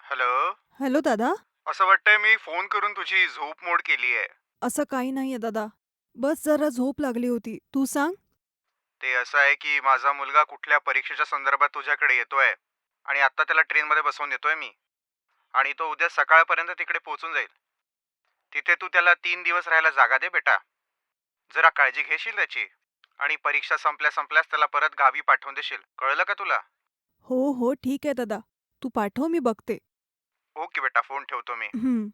Hello? Hello दादा. असं वाटतंय मी फोन करून तुझी झोप मोड केली आहे. असं काही नाहीये दादा. बस जरा झोप लागली होती. तू सांग. ते असं आहे की माझा मुलगा कुठल्या परीक्षेच्या संदर्भात तुझ्याकडे येतोय आणि आता त्याला ट्रेनमध्ये बसवून येतोय मी. आणि तो उद्या सकाळपर्यंत तिकडे पोहोचून जाईल. तिथे तू त्याला तीन दिवस राहायला जागा दे बेटा. जरा काळजी घेशील त्याची? आणि परीक्षा संपल्या संपल्यास त्याला परत गावी पाठवून देशील. कळलं का तुला? हो हो ठीक आहे दादा. तू पाठव मी बघते. ओके बेटा फोन ठेवतो मी. हं.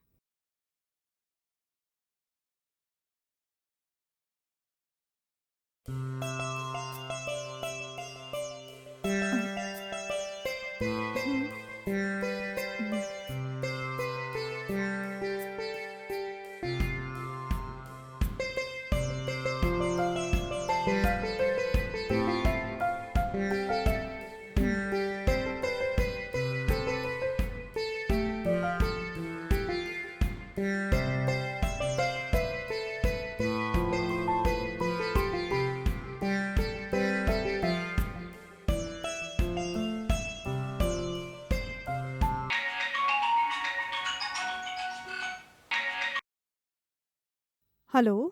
हॅलो?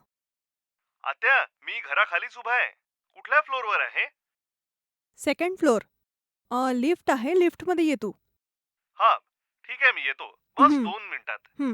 आत्या मी घराखालीच उभा आहे. कुठल्या फ्लोअरवर आहे? Second floor. अ, लिफ्ट आहे लिफ्टमध्ये ये तू. हा ठीक आहे मी येतो. बस हम्म. दोन मिनिटात. हं.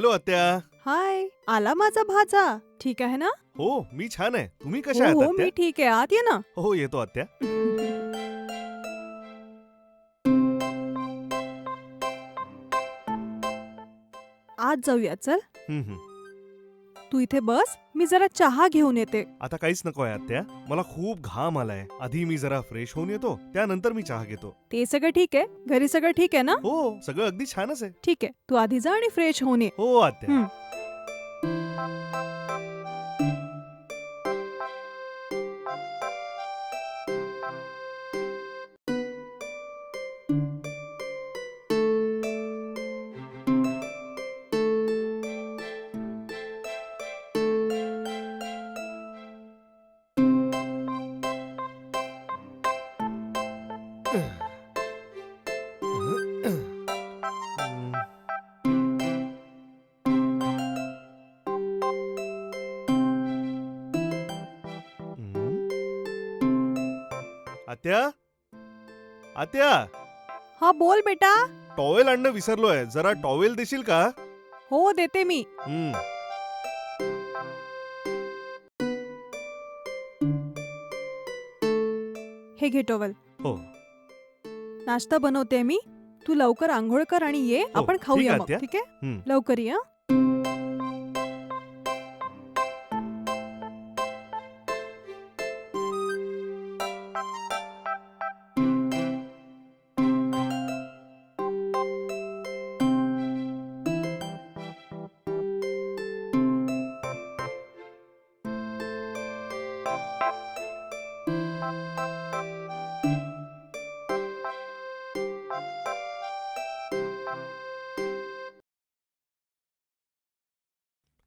हॅलो आत्या. हाय आला माझा भाचा. ठीक आहे ना? हो मी छान आहे. तुम्ही कशा हो आहात हो आत्या? मी ठीक आहे. आत ये ना. हो येतो आत्या. आज जाऊया चल. हम्म, हं. तू इथे बस मी जरा चहा घेऊन येते. आता काहीच नको आहे आत्या. मला खूप घाम आलाय. आधी मी जरा फ्रेश होऊन येतो त्यानंतर मी चहा घेतो. ते सगळं ठीक आहे. घरी सगळं ठीक आहे ना? हो सगळं अगदी छानच आहे. ठीक आहे. तू आधी जा आणि फ्रेश होऊन ये. हो आत्या. हं. आत्या? आत्या? हा बोल बेटा. टॉवेल आणणं विसरलोय. जरा टॉवेल देशील का? हो देते मी. हं. हे घे टॉवेल. हो. नाश्ता बनवते मी तू लवकर आंघोळ कर आणि ये आपण ठीक खाऊया मग. ठीक आहे हं. लवकर ये हं?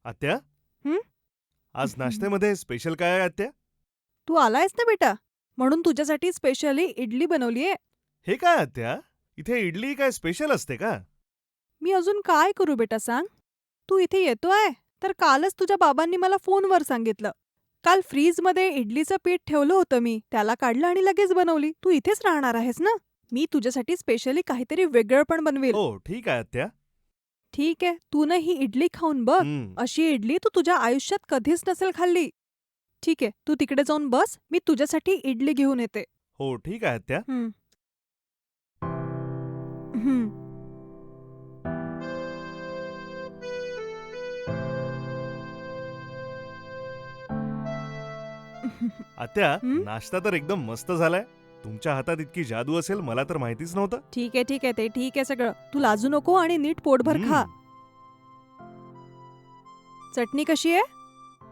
आत्या? हं? आज नाश्त्यामध्ये स्पेशल काय आहे आत्या? तू आलायस ना बेटा? म्हणून तुझ्यासाठी स्पेशली इडली बनवलीये हे काय आत्या? इथे इडली काय स्पेशल असते का? मी अजून काय करू बेटा सांग? तू इथे येतोय तर कालच तुझ्या बाबांनी मला फोनवर सांगितलं. काल फ्रीजमध्ये इडलीचं पीठ ठेवलं होतं मी त्याला काढलं आणि लगेच बनवली. तू इथेच राहणार आहेस ना? मी तुझ्यासाठी स्पेशली काहीतरी वेगळं पण बनवेल. हो ठीक आहे आत्या. ठीक आहे तू ना ही इडली खाऊन बघ हं. अशी इडली तू तुझ्या आयुष्यात कधीच नसेल खाल्ली ठीक आहे तू तिकडे जाऊन बस मी तुझ्यासाठी इडली घेऊन येते हो ठीक आहे. हं. आत्या हं? नाश्ता तर एकदम मस्त झालाय तुमच्या हातात इतकी जादू असेल मला तर माहितीच नव्हतं. ठीक आहे ठीक आहे ते ठीक आहे सगळं. तू लाजू नको आणि नीट पोटभर. खा. चटणी कशी आहे?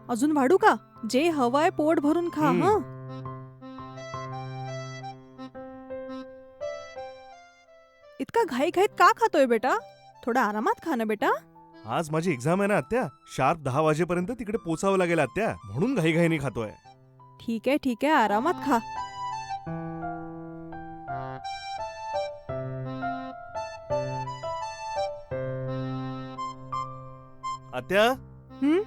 अजून वाढू का? जे हवंय पोट भरून खा हं. हं. इतका घाई घाईत का खातोय बेटा? थोडा आरामात खा ना बेटा. आज माझी एक्झाम आहे ना आत्या. शार्प दहा वाजेपर्यंत तिकडे पोचावं लागेल आत्या. म्हणून घाईघाईने खातोय. ठीक आहे ठीक आहे आरामात खा. आत्या? हं?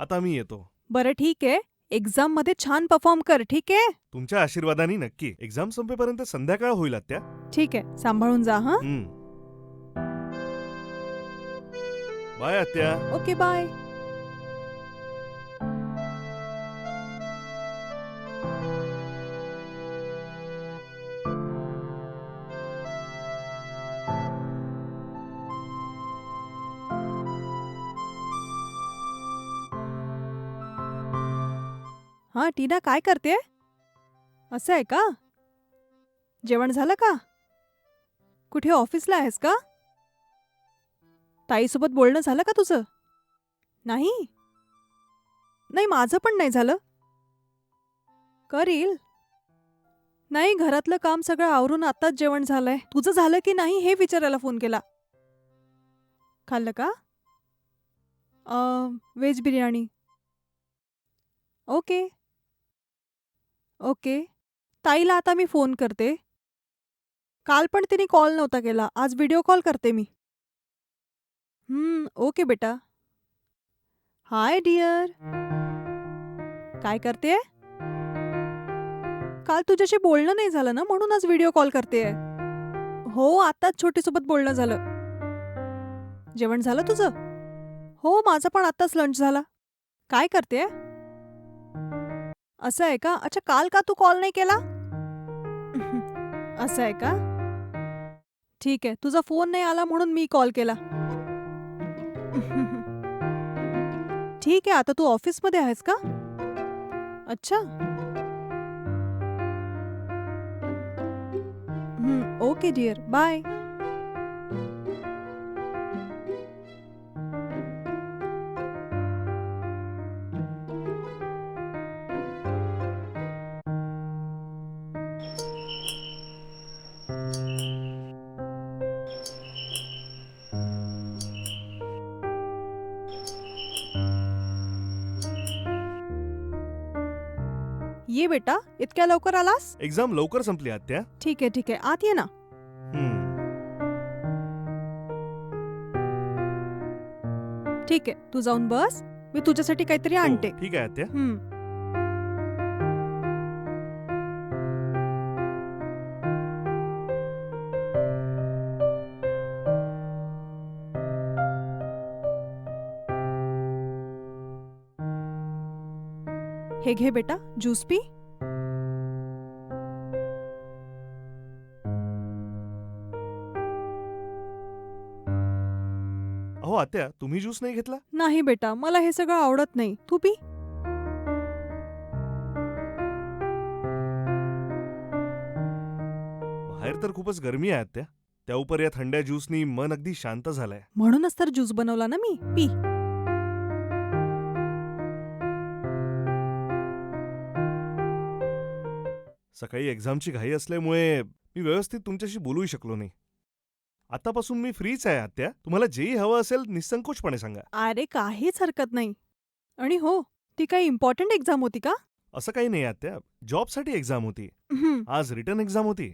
आता मी येतो. बरं ठीक आहे. एक्झाममध्ये छान परफॉर्म कर ठीक आहे? तुमच्या आशीर्वादाने नक्की. एक्झाम संपेपर्यंत संध्याकाळ होईल आत्या. ठीक आहे. सांभाळून जा हा? हं. बाय आत्या. ओके बाय हां टीना काय करते असं आहे का? जेवण झालं का? कुठे ऑफिसला आहेस का? ताईसोबत बोलणं झालं का तुझं? नाही? नाही माझं पण नाही झालं. करील. नाही घरातलं काम सगळं आवरून आताच जेवण झालंय. तुझं झालं की नाही हे विचारायला फोन केला. खाल्लं का? व्हेज बिर्याणी. ओके. ओके. ताईला आता मी फोन करते. काल पण तिने कॉल नव्हता केला. आज व्हिडिओ कॉल करते मी. हम्म ओके बेटा. Hi dear. काय करते काल तुझ्याशी बोलणं नाही झालं ना म्हणून आज व्हिडिओ कॉल करते हो आताच छोटीसोबत बोलणं झालं. जेवण झालं तुझं? हो माझं पण आताच लंच झाला. काय करते असं आहे का? अच्छा काल का तू कॉल नाही केला? असं आहे का? ठीक आहे, तुझा फ़ोन नाही आला म्हणून मी कॉल केला. ठीक आहे, आता तू ऑफिसमध्ये आहेस का? अच्छा. Okay dear, bye. ये बेटा इतक्या लवकर आलास? एक्झाम लवकर संपली आत्या. ठीक आहे ठीक आहे. आत ये ना. ठीक आहे तू जाऊन बस. मी तुझ्यासाठी काहीतरी हो, आणते. ठीक आहे आत्या. हं. हे घे बेटा ज्यूस पी. अहो आत्या तुम्ही ज्यूस नाही घेतला? नाही बेटा मला हे सगळं आवडत नाही. तू पी. बाहेर तर खूपच गरमी आहे आत्या. त्या उपर या थंड्या ज्यूसनी मन अगदी शांत झालंय. म्हणूनच तर ज्यूस बनवला ना मी. पी. सकाळी एक्झामची घाई असल्यामुळे मी व्यवस्थित तुमच्याशी बोलूही शकलो नाही. आतापासून मी फ्रीच आहे आत्या. तुम्हाला जेही हवं असेल निसंकोचपणे सांगा. अरे काहीच हरकत नाही. आणि हो ती काही इम्पॉर्टंट एक्झाम होती का? असं काही नाही आत्या. जॉबसाठी एक्झाम होती. आज रिटर्न एक्झाम होती.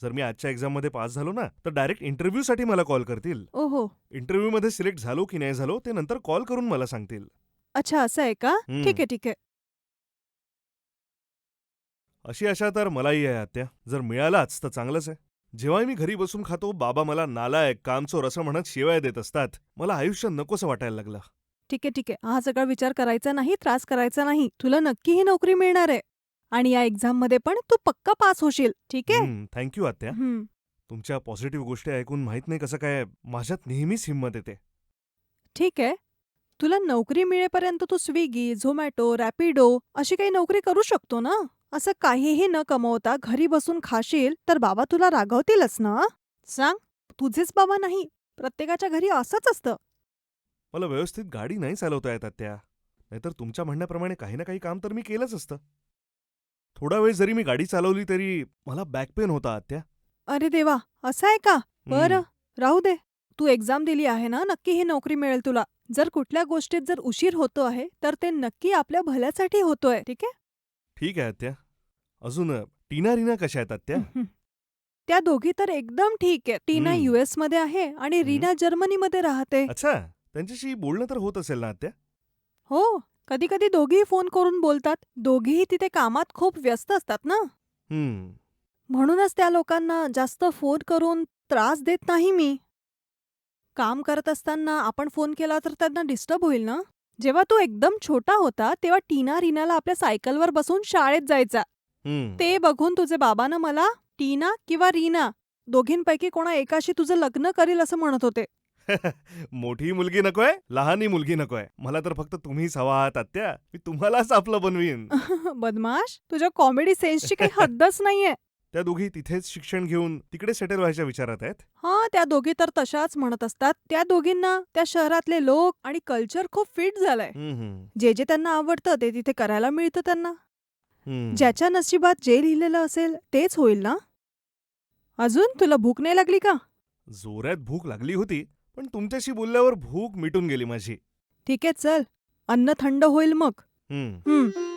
जर मी आजच्या एक्झाममध्ये पास झालो ना तर डायरेक्ट इंटरव्ह्यू साठी मला कॉल करतील. ओहो. इंटरव्ह्यू मध्ये सिलेक्ट झालो की नाही झालो ते नंतर कॉल करून मला सांगतील. अच्छा असं आहे का. ठीक आहे ठीक आहे. अशी आशा तर मलाही आहे आत्या. जर मिळालाच तर चांगलंच आहे. जेव्हा मी घरी बसून खातो बाबा मला नालायक कामचोर असं म्हणत शिवाय देत असतात. मला आयुष्य नकोसं वाटायला लागलं. ठीक आहे ठीक आहे. हा सगळा विचार करायचा नाही त्रास करायचा नाही. तुला नक्की ही नोकरी मिळणार आहे. आणि या एक्झाममध्ये पण तू पक्का पास होशील. ठीक आहे? थँक्यू आत्या. हं. तुमच्या पॉझिटिव्ह गोष्टी ऐकून माहीत नाही कसं काय माझ्यात नेहमीच हिंमत येते. ठीक आहे. तुला नोकरी मिळेपर्यंत तू स्विगी झोमॅटो रॅपिडो अशी काही नोकरी करू शकतो ना? असं काहीही न कमवता घरी बसून खाशील तर बाबा तुला रागवतीलच ना? सांग तुझेच बाबा नाही प्रत्येकाच्या घरी असंच असतं. मला व्यवस्थित गाडी नाही चालवता येत आत्या नाहीतर तुमच्या म्हणण्याप्रमाणे काही ना काही काम तर मी केलंच असतं. थोडा वेळ जरी मी गाडी चालवली तरी मला बॅक पेन होता आत्या. अरे देवा असं आहे का? बरं. राहू दे. तू एक्झाम दिली आहे ना नक्की ही नोकरी मिळेल तुला. जर कुठल्या गोष्टीत जर उशीर होतो आहे तर ते नक्की आपल्या भल्यासाठी होतोय ठीक आहे? ठीक आहे आत्या. अजून टीना रीना कशा आहेत आत्या? हम्म. त्या दोघी तर एकदम ठीक आहे टीना हम्म. युएसमध्ये आहे आणि हम्म. रीना जर्मनीमध्ये राहते. अच्छा त्यांच्याशी बोलणं तर होत असेल ना आत्या? हो कधी कधी दोघीही फोन करून बोलतात. दोघीही तिथे कामात खूप व्यस्त असतात ना? हम्म. म्हणूनच त्या लोकांना जास्त फोन करून त्रास देत नाही मी. काम करत असताना आपण फोन केला तर त्यांना डिस्टर्ब होईल ना? जेव्हा तो एकदम छोटा होता तेव्हा टीना रीनाला आपल्या सायकलवर बसून शाळेत जायचा. हम्म. ते बघून तुझे बाबानं मला टीना किंवा रीना दोघींपैकी कोणा एकाशी तुझं लग्न करील असं म्हणत होते. मोठी मुलगी नकोय लहानी मुलगी नकोय. मला तर फक्त तुम्हीच हवा आहात आत्या. मी तुम्हालाच आपलं बनवीन. बदमाश तुझ्या कॉमेडी सेन्सची काही हद्दच नाहीये. त्या दोघी तिथेच शिक्षण घेऊन तिकडे सेटल व्हायच्या विचारात आहेत? हा त्या दोघी तर तशाच म्हणत असतात. त्या दोघींना त्या शहरातले लोक आणि कल्चर खूप फिट झालंय. हम्म, हम्म, जे जे त्यांना आवडतं ते तिथे करायला मिळतं त्यांना. ज्याच्या नशिबात जे लिहिलेलं असेल तेच होईल ना? अजून तुला भूक नाही लागली का? जोरात भूक लागली होती पण तुमच्याशी बोलल्यावर भूक मिटून गेली माझी. ठीक आहे चल. अन्न थंड होईल मग. हम्म. हं.